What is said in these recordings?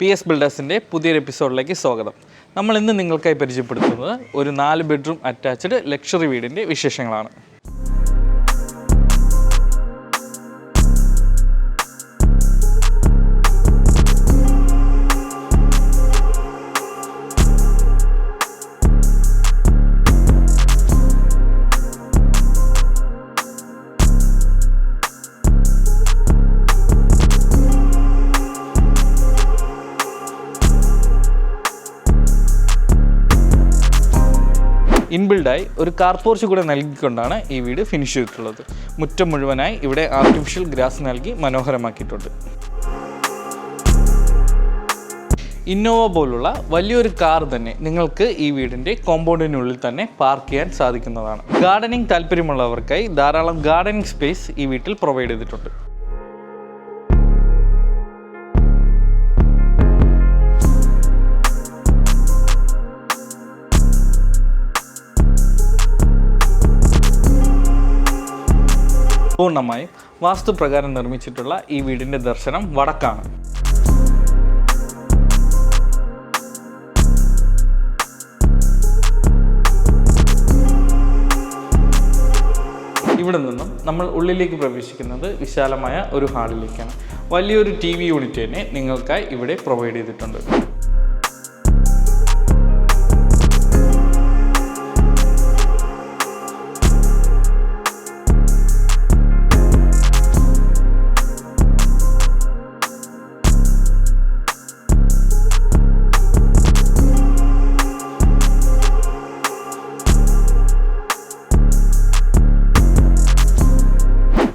P S ബിൽഡേഴ്സിന്റെ പുതിയൊരു എപ്പിസോഡിലേക്ക് സ്വാഗതം. നമ്മൾ ഇന്ന് നിങ്ങൾക്കായി പരിചയപ്പെടുത്തുന്നത് ഒരു നാല് ബെഡ്റൂം അറ്റാച്ച്ഡ് ലക്ഷറി വീടിന്റെ വിശേഷങ്ങളാണ്. ഇൻബിൽഡായി ഒരു കാർ പോർച്ച് കൂടെ നൽകിക്കൊണ്ടാണ് ഈ വീട് ഫിനിഷ് ചെയ്തിട്ടുള്ളത്. മുറ്റം മുഴുവനായി ഇവിടെ ആർട്ടിഫിഷ്യൽ ഗ്രാസ് നൽകി മനോഹരമാക്കിയിട്ടുണ്ട്. ഇന്നോവ പോലുള്ള വലിയൊരു കാർ തന്നെ നിങ്ങൾക്ക് ഈ വീടിന്റെ കോമ്പൗണ്ടിനുള്ളിൽ തന്നെ പാർക്ക് ചെയ്യാൻ സാധിക്കുന്നതാണ്. ഗാർഡനിങ് താല്പര്യമുള്ളവർക്കായി ധാരാളം ഗാർഡനിങ് സ്പേസ് ഈ വീട്ടിൽ പ്രൊവൈഡ് ചെയ്തിട്ടുണ്ട്. പൂർണമായും വാസ്തുപ്രകാരം നിർമ്മിച്ചിട്ടുള്ള ഈ വീടിന്റെ ദർശനം വടക്കാണ്. ഇവിടെ നിന്നും നമ്മൾ ഉള്ളിലേക്ക് പ്രവേശിക്കുന്നത് വിശാലമായ ഒരു ഹാളിലേക്കാണ്. വലിയൊരു ടി വി യൂണിറ്റ് തന്നെ നിങ്ങൾക്കായി ഇവിടെ പ്രൊവൈഡ് ചെയ്തിട്ടുണ്ട്.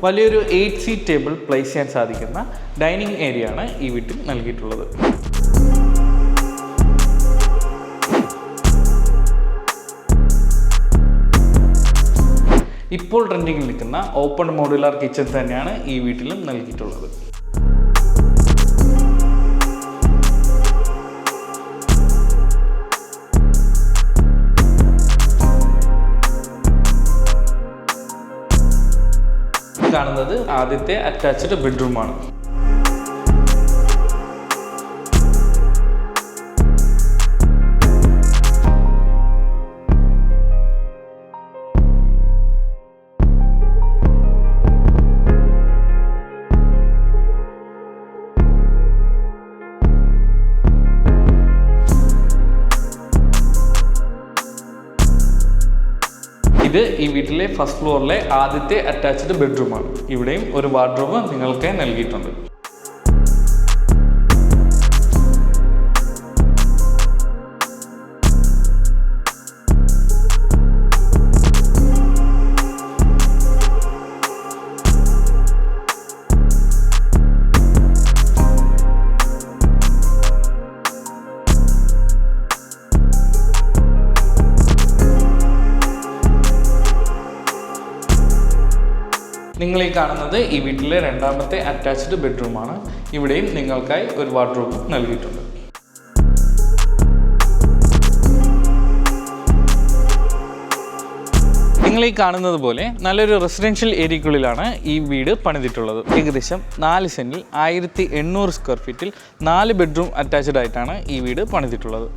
വലിയൊരു എയ്റ്റ് സീറ്റ് ടേബിൾ പ്ലേസ് ചെയ്യാൻ സാധിക്കുന്ന ഡൈനിങ് ഏരിയ ആണ് ഈ വീട്ടിൽ നൽകിയിട്ടുള്ളത്. ഇപ്പോൾ ട്രെൻഡിങ്ങിൽ നിൽക്കുന്ന ഓപ്പൺ മോഡുലാർ കിച്ചൺ തന്നെയാണ് ഈ വീട്ടിലും നൽകിയിട്ടുള്ളത്. കാണുന്നത് ആദ്യത്തെ അറ്റാച്ച്ഡ് ബെഡ്റൂമാണ് ഇത് ഈ വീട്ടിലെ ഫസ്റ്റ് ഫ്ലോറിലെ ആദ്യത്തെ അറ്റാച്ച്ഡ് ബെഡ്റൂമാണ് ഇവിടെയും ഒരു വാർഡ്രോബ് നിങ്ങൾക്ക് നൽകിയിട്ടുണ്ട്. നിങ്ങൾ ഈ കാണുന്നത് ഈ വീട്ടിലെ രണ്ടാമത്തെ അറ്റാച്ച്ഡ് ബെഡ്റൂമാണ് ഇവിടെയും നിങ്ങൾക്കായി ഒരു വാർഡ്രോബ് നൽകിയിട്ടുണ്ട്. നിങ്ങൾ ഈ കാണുന്നത് പോലെ നല്ലൊരു റെസിഡൻഷ്യൽ ഏരിയക്കുള്ളിലാണ് ഈ വീട് പണിതിട്ടുള്ളത്. ഏകദേശം നാല് സെന്റിൽ ആയിരത്തി എണ്ണൂറ് സ്ക്വയർ ഫീറ്റിൽ നാല് ബെഡ്റൂം അറ്റാച്ച്ഡ് ആയിട്ടാണ് ഈ വീട് പണിതിട്ടുള്ളത്.